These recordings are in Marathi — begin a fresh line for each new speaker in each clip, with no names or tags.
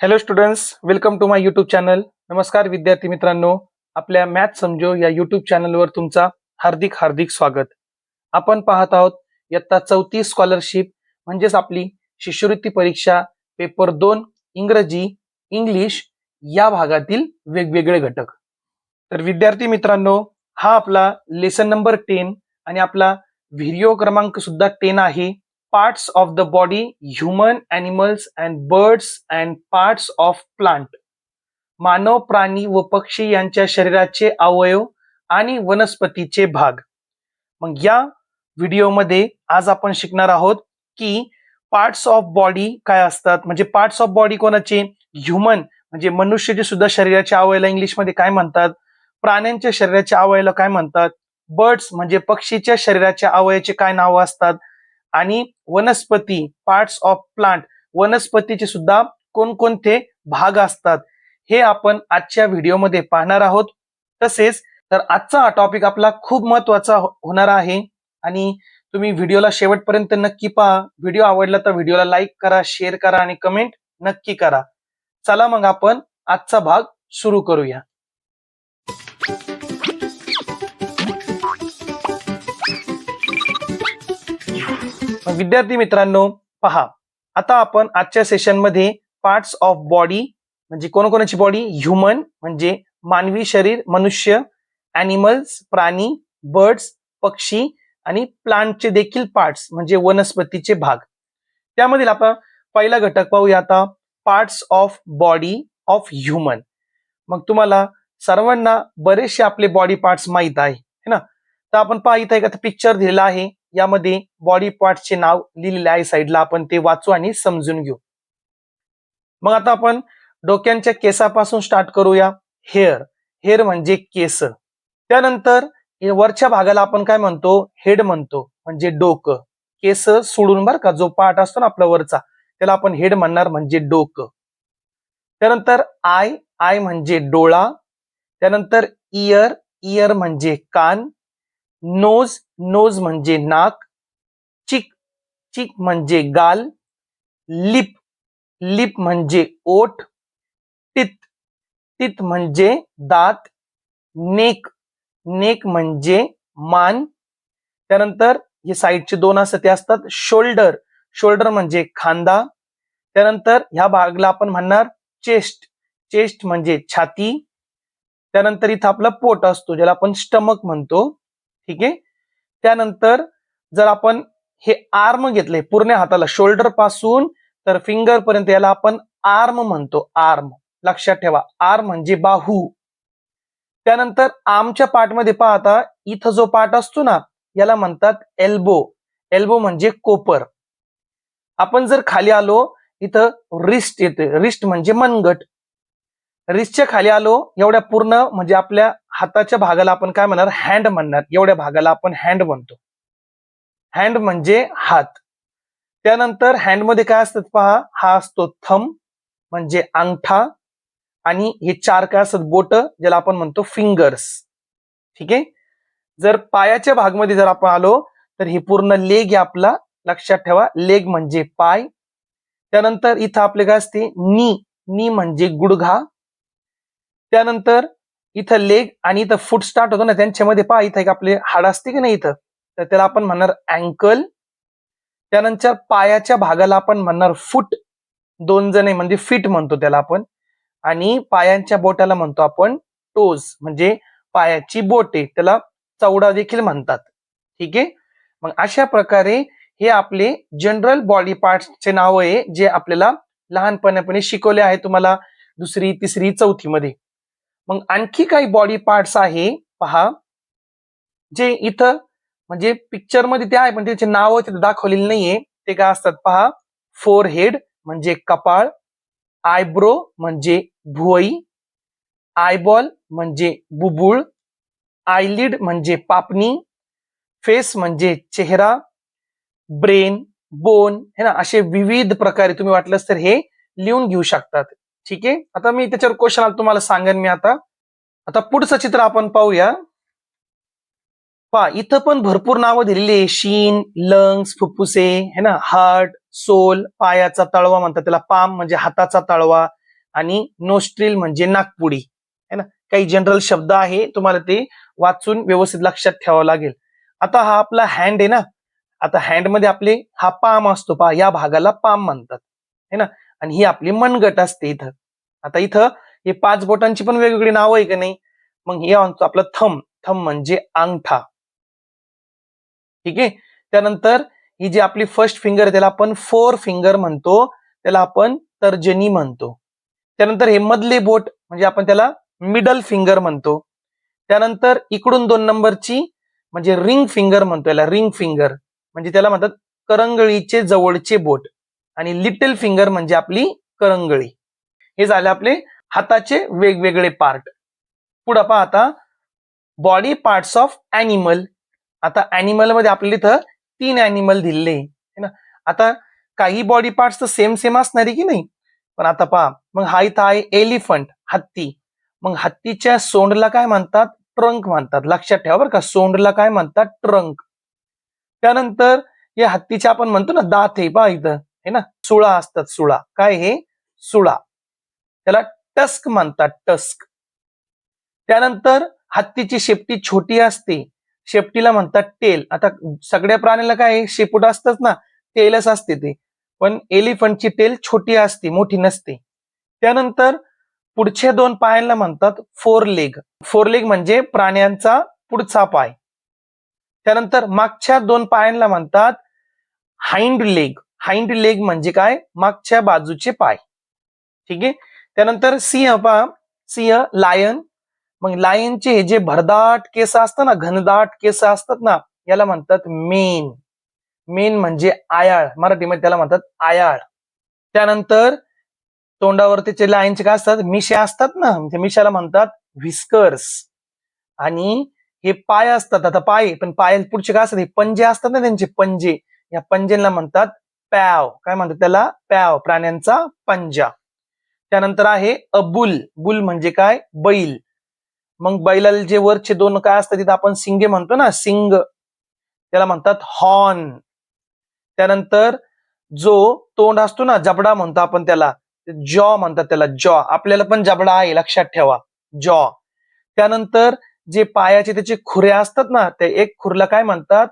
Hello students welcome to my YouTube channel नमस्कार विद्यार्थी मित्रांनो. आपल्या मॅथ समजो या युट्यूब चॅनलवर तुमचा हार्दिक हार्दिक स्वागत. आपण पाहत आहोत इयत्ता चौथी स्कॉलरशिप म्हणजेच आपली शिष्यवृत्ती परीक्षा पेपर दोन इंग्रजी इंग्लिश या भागातील वेगवेगळे घटक. तर विद्यार्थी मित्रांनो हा आपला लेसन नंबर टेन आणि आपला व्हिडिओ क्रमांक सुद्धा टेन आहे. Parts of the body human animals and birds and parts of plant मानव प्राणी व पक्षी यांच्या शरीराचे अवयव आणि वनस्पतीचे भाग. मग या व्हिडिओमध्ये आज आपण शिकणार आहोत की पार्ट्स ऑफ बॉडी काय असतात. म्हणजे पार्ट्स ऑफ बॉडी कोणाचे? ह्युमन म्हणजे मनुष्याचे सुद्धा शरीराचे अवयला इंग्लिशमध्ये काय म्हणतात? प्राण्यांच्या शरीराच्या अवयला काय म्हणतात? बर्ड्स म्हणजे पक्षीच्या शरीराच्या अवयाचे काय नावं असतात? आणि वनस्पती पार्ट्स ऑफ प्लांट वनस्पतीचे सुद्धा कोणकोणते भाग असतात हे आपण आजच्या व्हिडिओमध्ये पाहणार आहोत. तसेच तर आजचा हा टॉपिक आपला खूप महत्त्वाचा हो-, होणार आहे आणि तुम्ही व्हिडिओला शेवटपर्यंत नक्की पहा. व्हिडिओ आवडला तर व्हिडिओला लाईक करा शेअर करा आणि कमेंट नक्की करा. चला मग आपण आजचा भाग सुरू करूया. मग विद्यार्थी मित्रांनो पहा. आता आपण आजच्या सेशनमध्ये पार्ट्स ऑफ बॉडी म्हणजे कोणकोणाची बॉडी ह्युमन म्हणजे मानवी शरीर मनुष्य अॅनिमल्स प्राणी बर्ड्स पक्षी आणि प्लांटचे देखील पार्ट्स म्हणजे वनस्पतीचे भाग. त्यामधील आपण पहिला घटक पाहूया आता. Parts of body of human मग तुम्हाला सर्वांना बरेचसे आपले बॉडी पार्ट्स माहीत आहे है ना? तर आपण पाहित आहे का? पिक्चर दिलेला आहे. यामध्ये बॉडी पार्टचे नाव लिहिलेले आहे. साईडला आपण ते वाचू आणि समजून घेऊ. मग आता आपण डोक्यांच्या केसापासून स्टार्ट करूया. हेअर हेअर म्हणजे केस. त्यानंतर वरच्या भागाला आपण काय म्हणतो? हेड म्हणतो. म्हणजे डोकं. केस सोडून बर का जो पार्ट असतो ना आपला वरचा त्याला आपण हेड म्हणणार म्हणजे डोकं. त्यानंतर आय आय म्हणजे डोळा. त्यानंतर इयर इयर म्हणजे कान. नोज नोज म्हणजे नाक चिक चिक म्हणजे गाल लिप लिप म्हणजे ओठ टित टित म्हणजे दात नेक नेक म्हणजे मान. त्यानंतर हे साईडचे दोन असं ते असतात शोल्डर शोल्डर म्हणजे खांदा. त्यानंतर ह्या भागला आपण म्हणणार चेस्ट चेस्ट म्हणजे छाती. त्यानंतर इथं आपलं पोट असतो ज्याला आपण स्टमक म्हणतो. ठीक आहे? त्यानंतर जर आपण हे आर्म घेतले पूर्ण हाताला शोल्डरपासून तर फिंगर पर्यंत याला आपण आर्म म्हणतो आर्म लक्षात ठेवा आर्म म्हणजे बाहू. त्यानंतर आमच्या पार्टमध्ये पाहता इथं जो पार्ट असतो ना याला म्हणतात एल्बो एल्बो म्हणजे कोपर. आपण जर खाली आलो इथं रिस्ट येते रिस्ट म्हणजे मनगट. रिस्टच्या खाली आलो एवढ्या पूर्ण म्हणजे आपल्या हाताच्या भागाला आपण काय म्हणणार? हँड म्हणणार. एवढ्या भागाला आपण हँड म्हणतो. हँड म्हणजे हात. त्यानंतर हँडमध्ये काय असतात पहा? हा असतो थम म्हणजे अंगठा आणि हे चार काय असतात? बोट ज्याला आपण म्हणतो फिंगर्स ठीक आहे? जर पायाच्या भागमध्ये जर आपण आलो तर हे पूर्ण लेग आहे आपला. लक्षात ठेवा. लेग म्हणजे पाय. त्यानंतर इथं आपले काय असते? नी नी म्हणजे गुडघा. त्यानंतर इथं लेग आणि इथं फूट स्टार्ट होतो ना त्यांच्यामध्ये पहा इथं एक आपले हाड असते की नाही इथं? तर त्याला आपण म्हणणार अँकल त्यानंतर पायाच्या भागाला आपण म्हणणार फूट दोन जण म्हणजे फिट म्हणतो त्याला आपण. आणि पायांच्या बोटाला म्हणतो आपण टोज म्हणजे पायाची बोटे. त्याला चौडा देखील म्हणतात. ठीक आहे? मग अशा प्रकारे हे आपले जनरल बॉडी पार्टचे नाव आहे जे आपल्याला लहानपणापणे शिकवले आहे तुम्हाला दुसरी तिसरी चौथी मध्ये मग आणखी काही बॉडी पार्ट्स आहे. पहा. जे इथं म्हणजे पिक्चरमध्ये ते आहे पण त्याचे नाव तिथे दाखवलेले नाहीये. ते काय असतात पहा. फोर हेड म्हणजे कपाळ. आयब्रो म्हणजे भुवई. आयबॉल म्हणजे बुबुळ. आयलिड म्हणजे पापणी. फेस म्हणजे चेहरा. ब्रेन बोन हे ना? असे विविध प्रकारे तुम्ही वाटलंच तर हे लिहून घेऊ शकतात. ठीक आहे? आता मी त्याच्यावर क्वेश्चन तुम्हाला सांगेन मी आता. आता पुढचं चित्र आपण पाहूया. पहा इथं पण भरपूर नावं दिलेली आहे. शीन लंग्स फुफ्फुसे है ना? हार्ट सोल पायाचा तळवा म्हणतात त्याला. पाम म्हणजे हाताचा तळवा आणि नोस्ट्रिल म्हणजे नागपुडी है ना? काही जनरल शब्द आहे तुम्हाला ते वाचून व्यवस्थित लक्षात ठेवावं लागेल. आता हा आपला हँड आहे ना? आता हँडमध्ये आपले हा पाम असतो. पा या भागाला पाम म्हणतात. है ना? आणि ही आपली मनगट असते इथं. आता इथं हे पाच बोटांची पण वेगवेगळी नावं आहे का नाही? मग हे आपलं थम थम म्हणजे अंगठा. ठीक आहे? त्यानंतर ही जी आपली फर्स्ट फिंगर त्याला आपण फोर फिंगर म्हणतो. त्याला आपण तर्जनी म्हणतो. त्यानंतर हे मधले बोट म्हणजे आपण त्याला मिडल फिंगर म्हणतो. त्यानंतर इकडून दोन नंबरची म्हणजे रिंग फिंगर म्हणतो याला रिंग फिंगर म्हणजे त्याला म्हणतात करंगळीचे जवळचे बोट. आणि लिटल फिंगर म्हणजे आपली करंगळी. हे झाले आपले हाताचे वेगवेगळे पार्ट पुढं पहा आता बॉडी पार्ट्स ऑफ अॅनिमल आता अॅनिमलमध्ये आपल्याला इथं तीन अॅनिमल दिलेले आहे. ना? आता काही बॉडी पार्ट्स तर सेम सेम असणार आहे की नाही? पण आता पहा मग हा इथं आहे एलिफंट हत्ती. मग हत्तीच्या सोंडला काय म्हणतात? ट्रंक म्हणतात. लक्षात ठेवा बरं का सोंडला काय म्हणतात? ट्रंक त्यानंतर या हत्तीच्या आपण म्हणतो ना दात आहे पहा इथं. हे ना? सुळा असतात सुळा. काय हे? सुळा. त्याला टस्क म्हणतात टस्क. त्यानंतर हत्तीची शेपटी छोटी असते. शेपटीला म्हणतात टेल. आता सगळ्या प्राण्याला काय शेपूट असतच ना. टेलच असते ते. पण एलिफंटची टेल छोटी असते मोठी नसते. त्यानंतर पुढच्या दोन पायांना म्हणतात फोर लेग. फोर लेग म्हणजे प्राण्यांचा पुढचा पाय. त्यानंतर मागच्या दोन पायांना म्हणतात हाइंड लेग. हाइंड लेग म्हणजे काय? मागच्या बाजूचे पाय. ठीक आहे? त्यानंतर सिंह पहा. सिंह लायन मग लायनचे हे जे भरदाट केस असतात ना घनदाट केस असतात ना याला म्हणतात मेन मेन म्हणजे आयाळ. मराठीमध्ये त्याला म्हणतात आयाळ. त्यानंतर तोंडावर त्याचे लायनचे काय असतात? मिशे असतात ना त्या मिशाला म्हणतात व्हिस्कर्स आणि हे पाय असतात. आता पाय पण पाय पुढचे काय असतात? हे पंजे असतात ना त्यांचे पंजे. या पंजेला म्हणतात पॅव काय म्हणतात त्याला? पॅव प्राण्यांचा पंजा. त्यानंतर आहे अबुल. बुल म्हणजे काय? बैल. मग बैलाला जे वरचे दोन काय असतात तिथं आपण सिंगे म्हणतो ना सिंग. त्याला म्हणतात हॉर्न. त्यानंतर जो तोंड असतो ना जबडा म्हणतो आपण त्याला. जॉ म्हणतात त्याला जॉ. आपल्याला पण जबडा आहे लक्षात ठेवा. जॉ. त्यानंतर जे पायाचे त्याचे खुरे असतात ना ते एक खुरला काय म्हणतात?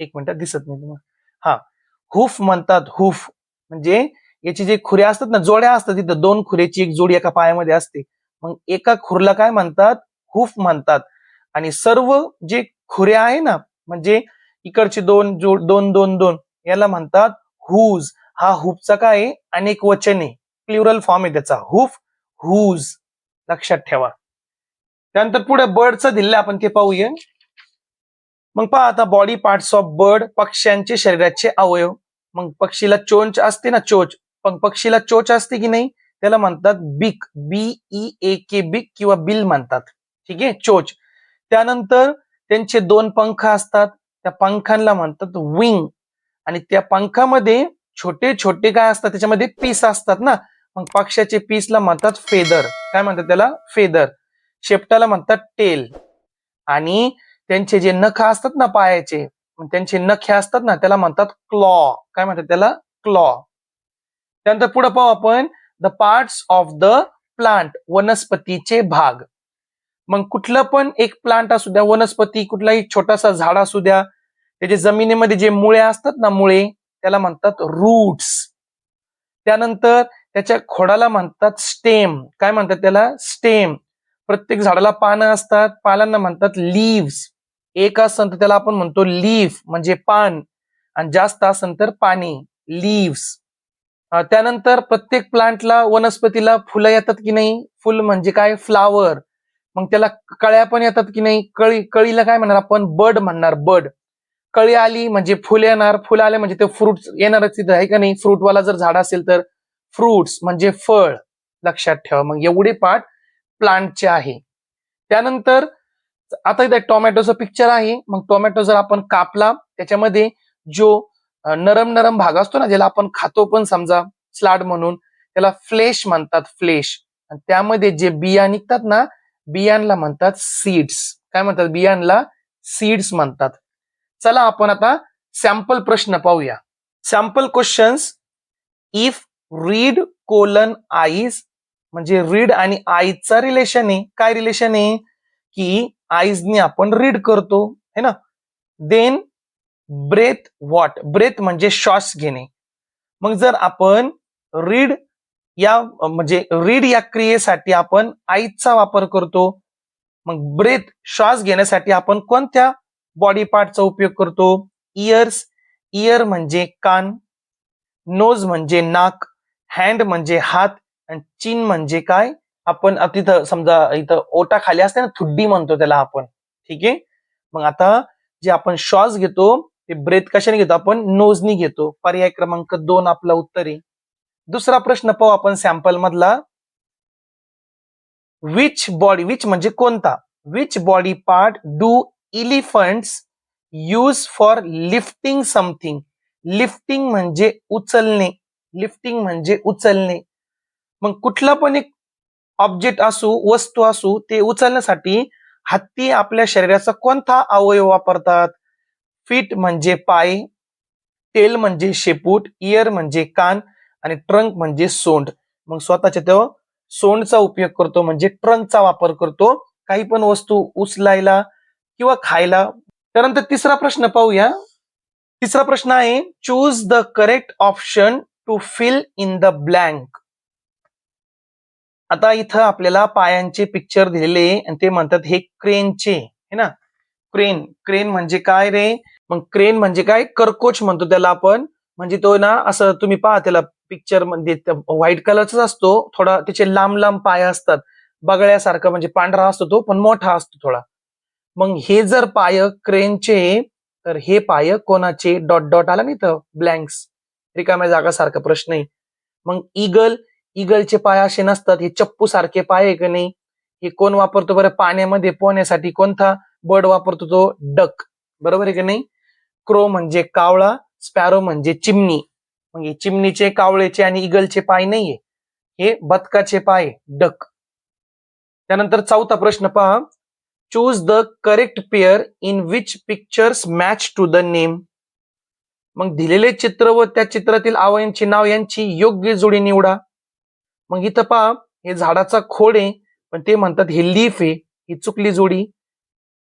एक मिनिट दिसत नाही हा. हुफ म्हणतात हुफ. म्हणजे याची जे खुऱ्या असतात ना जोड्या असतात तिथं दोन खुऱ्याची एक जोडी एका पायामध्ये असते. मग एका खुरला काय म्हणतात? हुफ म्हणतात. आणि सर्व जे खुऱ्या आहे ना म्हणजे इकडचे दोन जोड दोन दोन दोन याला म्हणतात हुज. हा हुफचा काय आहे? अनेक वचन. आहे प्लुरल फॉर्म आहे त्याचा. Hoof hooves. लक्षात ठेवा. त्यानंतर पुढे बर्डचं दिलं आपण ते पाहूया. मग पहा आता बॉडी पार्ट्स ऑफ बर्ड पक्ष्यांचे शरीराचे अवयव. मग पक्षीला चोंच असते ना चोच. पण पक्षीला चोच असते की नाही? त्याला म्हणतात बिक. बी ई ए के बिक किंवा बिल म्हणतात. ठीक आहे? चोच. त्यानंतर त्यांचे दोन पंख असतात. त्या पंखांना म्हणतात विंग आणि त्या पंखामध्ये छोटे छोटे काय असतात? त्याच्यामध्ये पीस असतात ना. मग पक्षाचे पीसला म्हणतात फेदर काय म्हणतात त्याला? फेदर शेपटाला म्हणतात टेल आणि त्यांचे जे नख असतात ना पायाचे त्यांचे नखे असतात ना त्याला म्हणतात क्लॉ काय म्हणतात त्याला? क्लॉ त्यानंतर पुढे पाहू आपण the parts of the plant वनस्पतीचे भाग. मग कुठलं पण एक प्लांट असू द्या वनस्पती कुठलाही छोटासा झाड असू द्या त्याचे जमिनीमध्ये जे मुळे असतात ना मुळे त्याला म्हणतात रूट्स त्यानंतर त्याच्या खोडाला म्हणतात स्टेम काय म्हणतात त्याला? स्टेम प्रत्येक झाडाला पानं असतात पालांना म्हणतात लिव्स एक आसन तर त्याला आपण म्हणतो लीफ म्हणजे पान. आणि जास्त असन तर पाणी लीव्स. त्यानंतर प्रत्येक प्लांटला वनस्पतीला फुलं येतात की नाही? फुल म्हणजे काय? फ्लावर. मग त्याला कळ्या पण येतात की नाही? कळी कळीला काय म्हणणार आपण? बड म्हणणार बड. कळी आली म्हणजे फुले येणार. फुलं आले म्हणजे ते फ्रुट्स येणारच तिथं आहे का नाही? फ्रूटवाला जर झाड असेल तर फ्रुट्स म्हणजे फळ. लक्षात ठेवा. मग एवढे पार्ट प्लांटचे आहे. त्यानंतर आता इथे टोमॅटोचं पिक्चर आहे. मग टोमॅटो जर आपण कापला त्याच्यामध्ये जो नरम नरम भाग असतो ना ज्याला आपण खातो पण समजा स्लाड म्हणून त्याला फ्लेश म्हणतात फ्लेश आणि त्यामध्ये जे बिया निघतात ना बियांना म्हणतात सीड्स काय म्हणतात? बियांना सीड्स म्हणतात. चला आपण आता सॅम्पल प्रश्न पाहूया. Sample questions if read colon eyes म्हणजे रीड आणि आईजचा रिलेशन आहे. काय रिलेशन आहे? की आईजने आपण रीड करतो है ना? देन ब्रेथ वॉट ब्रेथ म्हणजे श्वास घेणे. मग जर आपण रीड या म्हणजे रीड या क्रियेसाठी आपण आईचा वापर करतो मग ब्रेथ श्वास घेण्यासाठी आपण कोणत्या बॉडी पार्टचा उपयोग करतो? इयर्स इयर म्हणजे कान. नोज म्हणजे नाक. हँड म्हणजे हात. आणि चिन म्हणजे काय? आपण तिथं समजा इथं ओटा खाली असते ना थुड्डी म्हणतो त्याला आपण. ठीक आहे? मग आता जे आपण श्वास घेतो ते ब्रेथ कशाने घेतो? आपण नोजनी घेतो. पर्याय क्रमांक दोन आपला उत्तर आहे. दुसरा प्रश्न पाहू आपण सॅम्पल मधला. विच बॉडी विच म्हणजे कोणता? Which body part do elephants use for lifting something lifting म्हणजे उचलणे. लिफ्टिंग म्हणजे उचलणे. मग कुठला पण एक ऑब्जेक्ट असू वस्तू असू ते उचलण्यासाठी हत्ती आपल्या शरीराचा कोणता अवयव वापरतात? फीट म्हणजे पाय टेल म्हणजे शेपूट इयर म्हणजे कान आणि ट्रंक म्हणजे सोंड. मग स्वतःच्या तो सोंडचा उपयोग करतो म्हणजे ट्रंकचा वापर करतो. काही पण वस्तू उचलायला किंवा खायला. त्यानंतर तिसरा प्रश्न पाहूया. तिसरा प्रश्न आहे choose the correct option to fill in the blank आता इथं आपल्याला पायांचे पिक्चर दिलेले आणि ते म्हणतात हे क्रेनचे है ना? क्रेन क्रेन म्हणजे काय रे? मग क्रेन म्हणजे काय? कर्कोच म्हणतो त्याला आपण. म्हणजे तो ना असं तुम्ही पहा त्याला पिक्चर म्हणजे व्हाईट कलरचाच असतो थोडा त्याचे लांब लांब पाय असतात. बगळ्यासारखा म्हणजे पांढरा असतो तो पण मोठा असतो थोडा. मग हे जर पाय क्रेनचे तर हे पाय कोणाचे? डॉट डॉट आला नाही तर ब्लँक्स. रिकाम्या जागासारखा प्रश्न आहे. मग इगल इगलचे पाय असे नसतात. हे चप्पू सारखे पाय आहे का नाही? हे कोण वापरतो बरं? पाण्यामध्ये पोहण्यासाठी कोणता बर्ड वापरतो तो? डक. बरोबर आहे का नाही? क्रो म्हणजे कावळा स्पॅरो म्हणजे चिमणी. मग हे चिमणीचे कावळेचे आणि इगलचे पाय नाहीये. हे बदकाचे पाय डक. त्यानंतर चौथा प्रश्न पहा. Choose the correct pair in which pictures match to the name मग दिलेले चित्र व त्या चित्रातील आवयांची नाव यांची योग्य जोडी निवडा. मग इथं पहा हे झाडाचा खोड आहे पण ते म्हणतात हे लीफ आहे ही चुकली जोडी.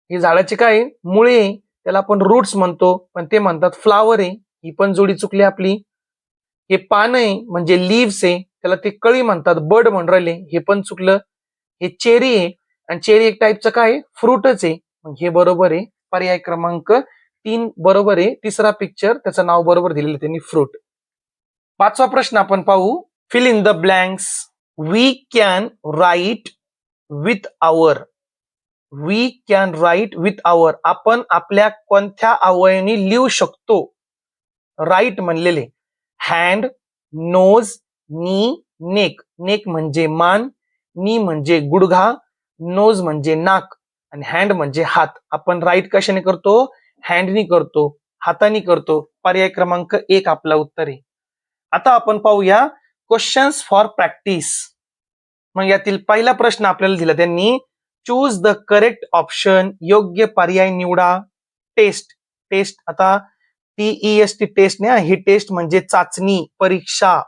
हे झाडाची काय आहे? मुळे आहे त्याला आपण रूट्स म्हणतो पण ते म्हणतात फ्लावर आहे ही पण जोडी चुकली आपली. हे पान आहे म्हणजे लिव्स आहे त्याला ते कळी म्हणतात बर्ड म्हणून राहिले हे पण चुकलं. हे चेरी आहे आणि चेरी एक टाईपचं काय फ्रूटच आहे. मग हे बरोबर आहे पर्याय क्रमांक तीन बरोबर आहे तिसरा पिक्चर त्याचं नाव बरोबर दिलेलं त्यांनी फ्रूट पाचवा प्रश्न आपण पाहू. Fill in the blanks we can write with our we can write with our आपण आपल्या कोणत्या अवयनी लिहू शकतो? राईट म्हणलेले. हँड नोज नी नेक नेक म्हणजे मान नी म्हणजे गुडघा नोज म्हणजे नाक आणि हँड म्हणजे हात. आपण राईट कशाने करतो? हँडनी करतो हाताने करतो. पर्याय क्रमांक एक आपला उत्तर आहे. आता आपण पाहूया क्वेश्चन्स फॉर प्रॅक्टिस मग यातील पहिला प्रश्न आपल्याला दिला त्यांनी चूज द करेक्ट ऑप्शन योग्य पर्याय निवडा. टेस्ट टेस्ट आता टी एस टी टेस्ट नाही ही टेस्ट म्हणजे चाचणी परीक्षा.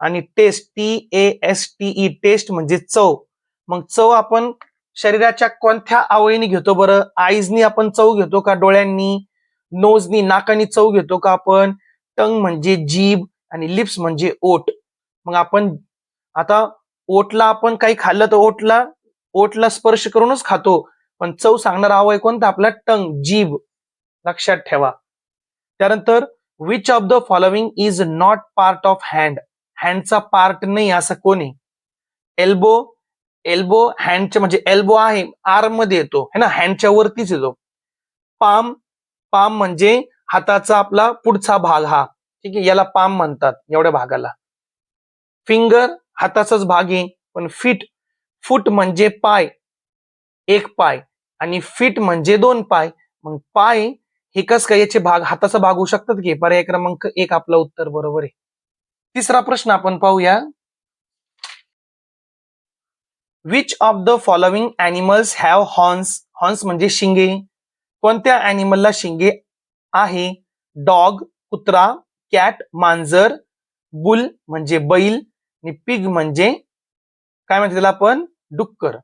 आणि test T A S T E taste म्हणजे चव. मग चव आपण शरीराच्या कोणत्या आवळीने घेतो बरं? आईजनी आपण चव घेतो का डोळ्यांनी? नोजनी नाकानी चव घेतो का आपण? टंग म्हणजे जीभ आणि लिप्स म्हणजे ओट. मग आपण आता ओटला आपण काही खाल्लं तर ओटला ओटला स्पर्श करूनच खातो. पण चव सांगणारा अवय कोणता? आपला टंग जीभ. लक्षात ठेवा. त्यानंतर which of the following is not part of hand हँडचा part नाही असं कोणी? एल्बो एल्बो हँडच्या म्हणजे एल्बो आहे आर्ममध्ये येतो. है ना? हँडच्या वरतीच येतो. पाम पाम म्हणजे हाताचा आपला पुढचा भाग हा. ठीक आहे? याला पाम म्हणतात एवढ्या भागाला. फिंगर हाताचाच भाग आहे पण फिट फूट म्हणजे पाय. एक पाय आणि फिट म्हणजे दोन पाय. मग पाय हे कस काय याचे भाग हाताचा भाग होऊ शकतात की? पर्याय क्रमांक एक आपलं उत्तर बरोबर आहे. तिसरा प्रश्न आपण पाहूया. Which of the following animals have horns horns म्हणजे शिंगे. कोणत्या अॅनिमलला शिंगे आहे? डॉग कुत्रा कॅट मांजर बुल म्हणजे बैल आणि पिग म्हणजे काय म्हणते त्याला आपण? डुक्कर.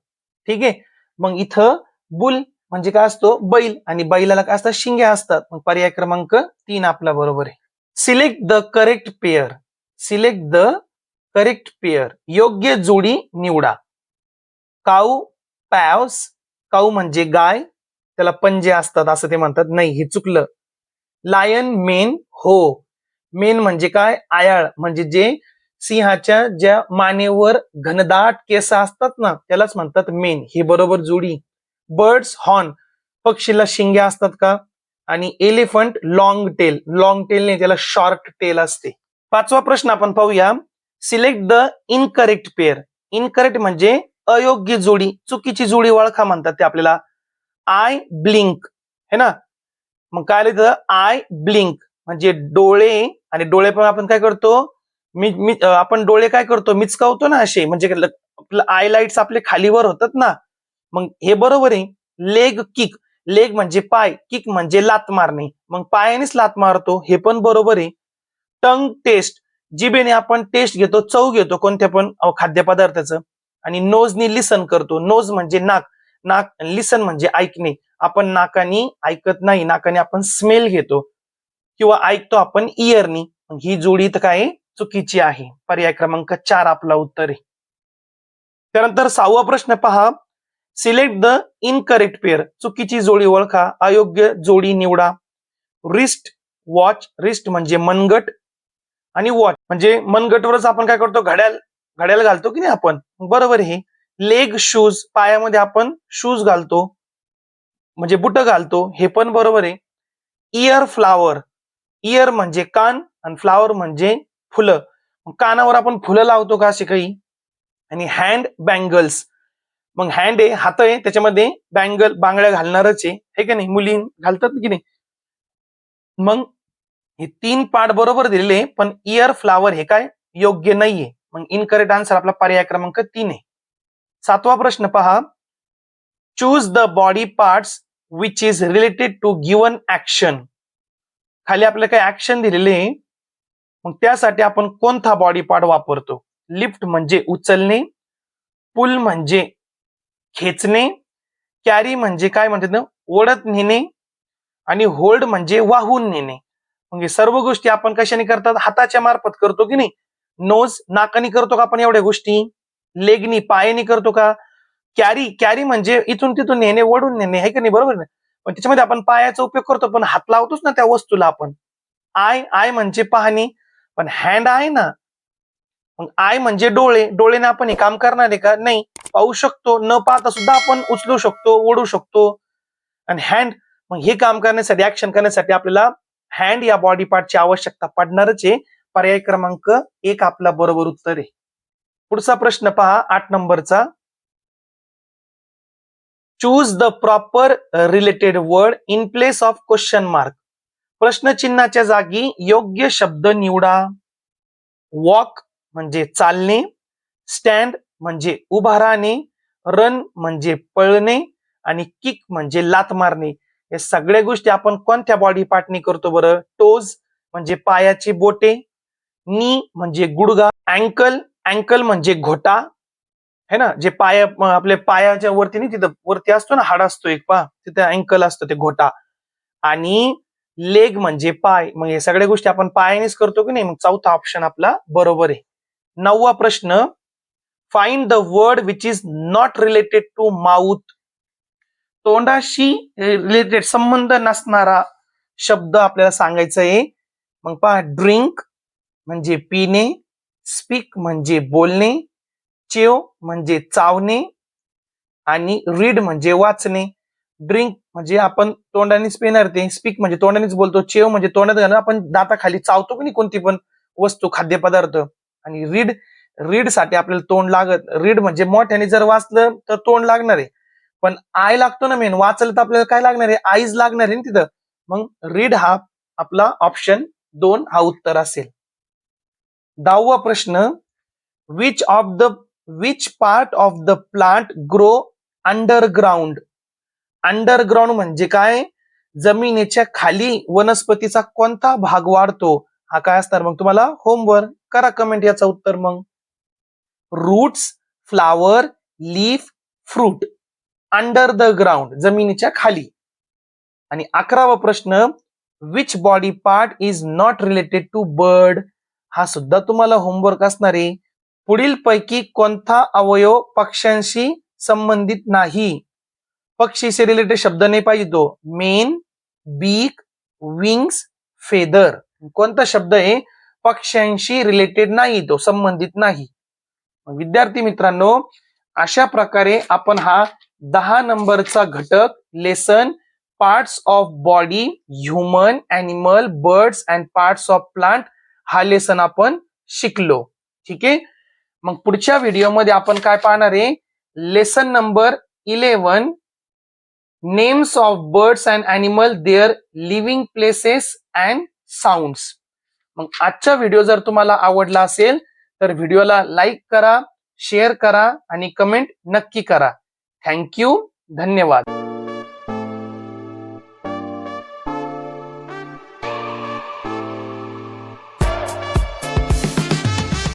ठीक आहे? मग इथं बुल म्हणजे काय असतो? बैल. आणि बैलाला काय असतात? शिंगे असतात. मग पर्याय क्रमांक तीन आपला बरोबर आहे. Select the correct pair select the correct pair योग्य जोडी निवडा. काऊ पॅव्स. काऊ म्हणजे गाय. त्याला पंजे असतात असं ते म्हणतात. नाही हे चुकलं. लायन मेन हो. मेन म्हणजे काय? आयाळ. म्हणजे जे सिंहाच्या ज्या मानेवर घनदाट केस असतात ना त्यालाच म्हणतात मेन. ही बरोबर जोडी. बर्ड्स हॉर्न पक्षीला शिंगे असतात का? आणि elephant long tail long tail नाही त्याला शॉर्ट टेल असते. पाचवा प्रश्न आपण पाहूया. Select the incorrect pair incorrect म्हणजे अयोग्य जोडी. चुकीची जोडी ओळखा म्हणतात ते आपल्याला. आय ब्लिंक है ना? मग काय लिहितं आय ब्लिंक म्हणजे डोळे आणि डोळे पण आपण काय करतो? मी मी आपण डोळे काय करतो? मिचकावतो ना असे. म्हणजे आपलं आय लाईट्स आपले खालीवर होतात ना. मग हे बरोबर आहे. लेग किक लेग म्हणजे पाय. किक म्हणजे लात मारणे. मग पायानेच लात मारतो. हे पण बरोबर आहे. टंग टेस्ट जिबेने आपण टेस्ट घेतो चव घेतो कोणत्या पण खाद्यपदार्थाचं. आणि नोजनी लिसन करतो. नोज म्हणजे नाक. नाक लिसन म्हणजे ऐकणे. आपण नाकानी ऐकत नाही. नाकाने आपण स्मेल घेतो. किंवा ऐकतो आपण इयरनी ही जोडी तर काय चुकीची आहे. पर्याय क्रमांक चार आपला उत्तर आहे. त्यानंतर सहावा प्रश्न पहा. सिलेक्ट द इनकरेक्ट पेअर चुकीची जोडी ओळखा. अयोग्य जोडी निवडा. रिस्ट वॉच रिस्ट म्हणजे मनगट आणि वॉच म्हणजे मनगटवरच आपण काय करतो? घड्याल घड्याल घालतो की नाही आपण? बरोबर आहे. लेग शूज पायामध्ये आपण शूज घालतो. म्हणजे बुट घालतो. हे पण बरोबर आहे. इयर फ्लावर इयर म्हणजे कान आणि फ्लावर म्हणजे फुलं. कानावर आपण फुलं लावतो का असे काही? आणि हँड बँगल्स मग हँड आहे हात आहे त्याच्यामध्ये बँगल बांगड्या घालणारच आहे. हे का नाही? मुली घालतात की नाही? मग हे तीन पार्ट बरोबर दिलेले पण इयर फ्लावर हे काय? योग्य नाहीये. मग इनकरेक्ट आन्सर आपला पर्याय क्रमांक तीन आहे. सातवा प्रश्न पहा. Choose the body parts which is related to given action खाली आपल्याला काही ऍक्शन दिलेले मग त्यासाठी आपण कोणता बॉडी पार्ट वापरतो? लिफ्ट म्हणजे उचलणे पुल म्हणजे खेचणे कॅरी म्हणजे काय म्हणतात ना? ओढत नेणे आणि होल्ड म्हणजे वाहून नेणे. म्हणजे सर्व गोष्टी आपण कशाने करतात? हाताच्या मार्फत करतो की नाही? नोज नाकाने करतो का आपण एवढ्या गोष्टी? लेगनी पायाने करतो का? कॅरी कॅरी म्हणजे इथून तिथून नेणे ओढून नेणे हे का नाही? बरोबर पण त्याच्यामध्ये आपण पायाचा उपयोग करतो पण हात लावतोच ना त्या वस्तूला आपण. आय आय म्हणजे पाहणे पण हँड आहे ना. मग आय म्हणजे डोळे डोळेने आपण हे काम करणार आहे का? नाही. पाहू शकतो न पाहता सुद्धा आपण उचलू शकतो ओढू शकतो. आणि हँड मग हे काम करण्यासाठी ऍक्शन करण्यासाठी आपल्याला हँड या बॉडी पार्टची आवश्यकता पडणारच आहे. पर्याय क्रमांक एक आपला बरोबर उत्तर आहे. पुढचा प्रश्न पहा आठ नंबरचा. Choose the proper related word in place of question mark प्रश्नचिन्हाच्या जागी योग्य शब्द निवडा. वॉक म्हणजे चालणे. स्टँड म्हणजे उभा राहणे. रन म्हणजे पळणे. आणि किक म्हणजे लात मारणे. या सगळ्या गोष्टी आपण कोणत्या बॉडी पार्टनी करतो बरं? टोज म्हणजे पायाची बोटे. नी म्हणजे गुडगा अँकल अँकल म्हणजे घोटा. है ना? जे पाया आपल्या पायाच्या वरती नाही तिथं वरती असतो ना हाड असतो एक पा तिथं अँकल असतो ते घोटा. आणि लेग म्हणजे पाय. मग हे सगळ्या गोष्टी आपण पायानेच करतो की नाही? मग चौथा ऑप्शन आपला बरोबर आहे. नववा प्रश्न find the word which is not related to mouth तोंडाशी रिलेटेड संबंध नसणारा शब्द आपल्याला सांगायचा आहे. मग पहा ड्रिंक म्हणजे पिणे स्पीक म्हणजे बोलणे. चेव म्हणजे चावणे आणि रीड म्हणजे वाचणे. ड्रिंक म्हणजे आपण तोंडानेच पिणार ते स्पीक म्हणजे तोंडानेच बोलतो चेव म्हणजे तोंडात घालून आपण दाताखाली चावतो की नाही कोणती पण वस्तू खाद्यपदार्थ. आणि रीड रीडसाठी आपल्याला तोंड लागत रीड म्हणजे मोठ्याने जर वाचलं तर तोंड लागणार आहे. पण आय लागतो ना मेन वाचलं तर आपल्याला काय लागणार आहे? आईज लागणार आहे ना तिथं. मग रीड हा आपला ऑप्शन दोन हा उत्तर असेल. दहावा प्रश्न which of the which part of the plant grow underground underground म्हणजे काय? जमिनीच्या खाली वनस्पतीचा कोणता भाग वाढतो? हा काय असणार मग तुम्हाला? होमवर्क करा कमेंट याचं उत्तर मग. Roots flower leaf fruit under the ground जमिनीच्या खाली. आणि अकरावा प्रश्न which body part is not related to bird हा सुद्धा तुम्हाला होमवर्क असणार आहे. पुढील पैकी कोणता अवयव पक्ष्यांशी संबंधित नाही? पक्षीशी रिलेटेड शब्द नाही पाहिजे तो. मेन बीक विंग्स फेदर कोणता शब्द आहे? पक्ष्यांशी रिलेटेड नाही तो संबंधित नाही. विद्यार्थी मित्रांनो अशा प्रकारे आपण हा दहा नंबरचा घटक lesson parts of body human animal birds and parts of plant हा लेसन आपण शिकलो. ठीक आहे? मग पुढच्या व्हिडिओमध्ये आपण काय पाहणार आहे? Lesson number eleven names of birds and animal their living places and sounds मग आजचा व्हिडिओ जर तुम्हाला आवडला असेल तर व्हिडिओला लाईक करा शेअर करा आणि कमेंट नक्की करा. थँक्यू धन्यवाद.